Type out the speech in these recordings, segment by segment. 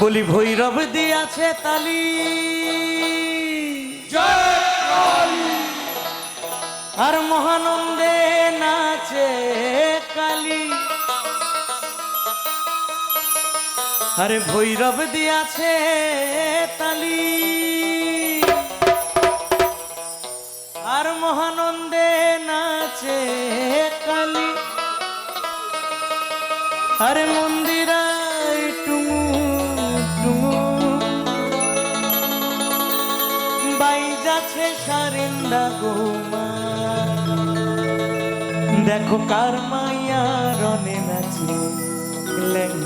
বলি ভৈরব দিয়াছে তালি। আর মহানন্দে নাচে কালী। আরে ভৈরব দিয়াছে তালি। আর মহানন্দে নাচে কালী। আরে মন্দিরায় বাই যাচ্ছে সারিন্দা গোমা দেখো কার মাইয়া রনে নাচে লেঙ্গা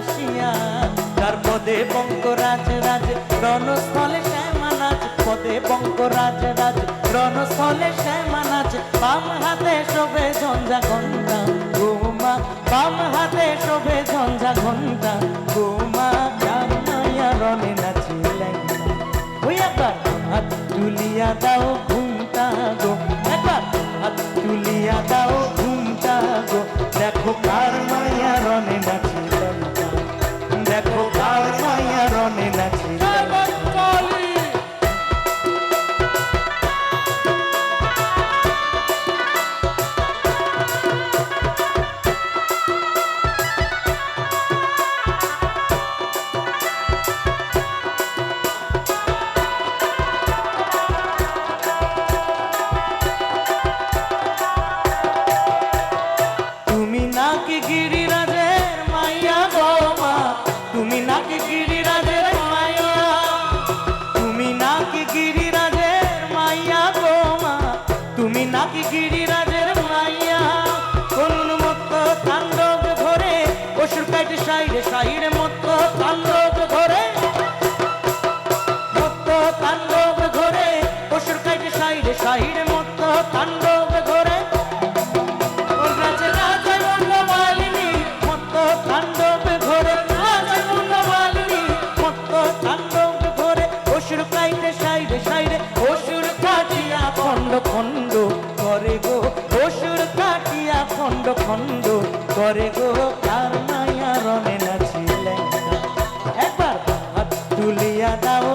কাশিয়া তার পদে বঙ্করাজ রাজ, রণস্থলে শ্যামানাজ, পদে বঙ্করাজ রাজ, রণস্থলে শ্যামানাজ, বাম হাতে শোভে ঝঞ্ঝা ঘণ্টা গোমা বাম নাকি গিরিরাজের গো। অসুর কাটিয়া খণ্ড খণ্ড করে গো। কার মায়া রনে নাচিলেন একবার হাত তুলিয়া দাও